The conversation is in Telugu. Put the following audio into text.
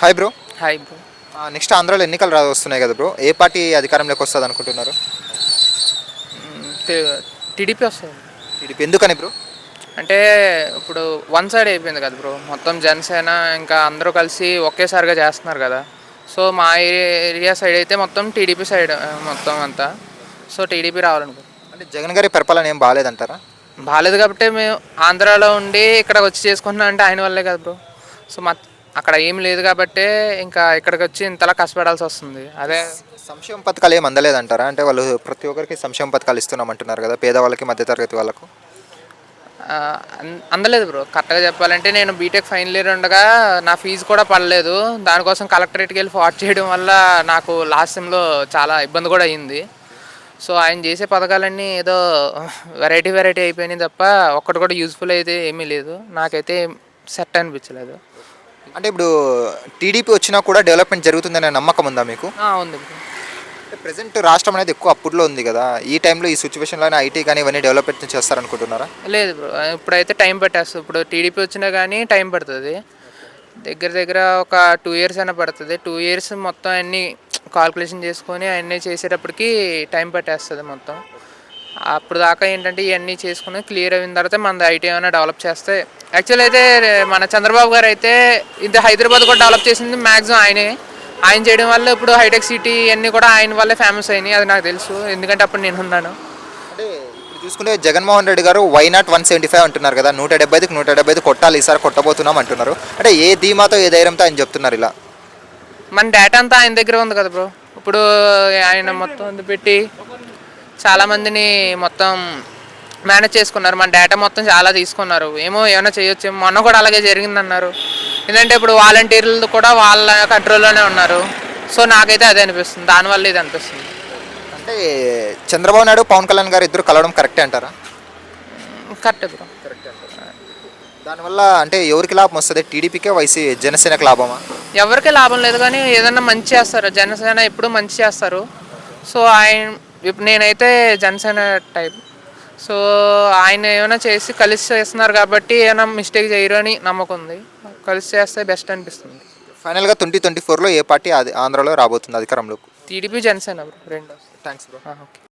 Hi bro hi bro next ఆంధ్రాలో ఎన్నికలు రా వస్తున్నాయి కదా బ్రో ఏ పార్టీ అధికారంలోకి వస్తుంది అనుకుంటున్నారు? టీడీపీ వస్తుంది. టీడీపీ ఎందుకని బ్రో అంటే ఇప్పుడు వన్ సైడ్ అయిపోయింది కదా బ్రో మొత్తం జనసేన ఇంకా అందరూ కలిసి ఒకేసారిగా చేస్తున్నారు కదా. సో మా ఏరియా సైడ్ అయితే మొత్తం టీడీపీ సైడ్ మొత్తం అంతా. సో టీడీపీ రావాలనుకో అంటే జగన్ గారి పరిపాలన ఏం బాగాలేదంటారా? బాగాలేదు కాబట్టి మేము ఆంధ్రాలో ఉండి ఇక్కడ వచ్చి చేసుకుంటున్నాం అంటే ఆయన వల్లే కదా బ్రో. సో మా అక్కడ ఏం లేదు కాబట్టే ఇంకా ఇక్కడికి వచ్చి ఇంతలా కష్టపడాల్సి వస్తుంది. అదే సంక్షేమ పథకాలు ఏం అందలేదంటారా? అంటే వాళ్ళు ప్రతి ఒక్కరికి సంక్షేమ పథకాలు ఇస్తున్నాం అంటున్నారు కదా పేదవాళ్ళకి మధ్యతరగతి వాళ్ళకు. అందలేదు బ్రో. కరెక్ట్గా చెప్పాలంటే నేను బీటెక్ ఫైనల్ ఇయర్ ఉండగా నా ఫీజు కూడా పడలేదు. దానికోసం కలెక్టరేట్కి వెళ్ళి ఫాట్ చేయడం వల్ల నాకు లాస్ట్ సెమ్లో చాలా ఇబ్బంది కూడా అయ్యింది సో ఆయన చేసే పథకాలన్నీ ఏదో వెరైటీ వెరైటీ అయిపోయినాయి తప్ప ఒక్కటి కూడా యూజ్ఫుల్ అయితే ఏమీ లేదు. నాకైతే సెట్ అనిపించలేదు. అంటే ఇప్పుడు టీడీపీ వచ్చినా కూడా డెవలప్మెంట్ జరుగుతుందనే నమ్మకం ఉందా మీకు? ఉంది. ప్రజెంట్ రాష్ట్రం అనేది ఎక్కువ అప్పుడులో ఉంది కదా. ఈ టైంలో ఈ సిచ్యువేషన్లోనే ఐటీ కానీ ఇవన్నీ డెవలప్మెంట్ చేస్తారనుకుంటున్నారా? లేదు బ్రో ఇప్పుడైతే టైం పట్టేస్తుంది. ఇప్పుడు టీడీపీ వచ్చినా కానీ టైం పడుతుంది. దగ్గర దగ్గర ఒక టూ ఇయర్స్ అయినా పడుతుంది. టూ ఇయర్స్ మొత్తం అన్ని కాల్కులేషన్ చేసుకొని అన్నీ చేసేటప్పటికి టైం పట్టేస్తుంది మొత్తం. అప్పుడు దాకా ఏంటంటే ఇవన్నీ చేసుకుని క్లియర్ అయిన తర్వాత మన ఐటీ ఏమైనా డెవలప్ చేస్తే యాక్చువల్ అయితే మన చంద్రబాబు గారు అయితే ఇంత హైదరాబాద్ కూడా డెవలప్ చేసింది మ్యాక్సిమం ఆయనే. ఆయన చేయడం వల్ల ఇప్పుడు హైటెక్ సిటీ అన్నీ కూడా ఆయన వల్లే ఫేమస్ అయినాయి అది నాకు తెలుసు. ఎందుకంటే అప్పుడు నేను ఉన్నాను. అంటే ఇప్పుడు చూసుకుంటే Jaganmohan Reddy garu why not one seventy five అంటున్నారు కదా నూట డెబ్బైకి నూట డెబ్బై ఐదు కొట్టాలి ఈసారి కొట్టబోతున్నాం అంటున్నారు. అంటే ఏ ధీమాతో ఏ ధైర్యంతో ఆయన చెప్తున్నారు ఇలా? మన డేటా అంతా ఆయన దగ్గర ఉంది కదా బ్రో ఇప్పుడు ఆయన మొత్తం పెట్టి చాలామందిని మొత్తం మేనేజ్ చేసుకున్నారు. మన డేటా మొత్తం చాలా తీసుకున్నారు. ఏమో ఏమైనా చేయొచ్చు మొన్న కూడా అలాగే జరిగిందన్నారు ఎందుకంటే ఇప్పుడు వాలంటీర్లు కూడా వాళ్ళ కంట్రోల్లోనే ఉన్నారు. సో నాకైతే అదే అనిపిస్తుంది. దానివల్ల ఇది అనిపిస్తుంది. అంటే చంద్రబాబు నాయుడు పవన్ కళ్యాణ్ గారు ఇద్దరు కలవడం కరెక్టే అంటారా? కరెక్ట్ బ్రో దానివల్ల అంటే ఎవరికి లాభం వస్తుంది? టీడీపీకే వైసీ జనసేనకు లాభమా? ఎవరికి లాభం లేదు కానీ ఏదన్నా మంచి చేస్తారు. జనసేన ఎప్పుడు మంచి చేస్తారు. సో ఆయన ఇప్పుడు నేనైతే జనసేన టైప్. సో ఆయన ఏమైనా చేసి కలిసి చేస్తున్నారు కాబట్టి ఏమైనా మిస్టేక్ చేయరు అని నమ్మకం ఉంది. కలిసి చేస్తే బెస్ట్ అనిపిస్తుంది. ఫైనల్గా ట్వంటీ ట్వంటీ ఫోర్లో ఏ పార్టీ ఆంధ్రాలో రాబోతుంది అధికారంలోకి? టీడీపీ జనసేన రెండు. Thanks bro. ఓకే.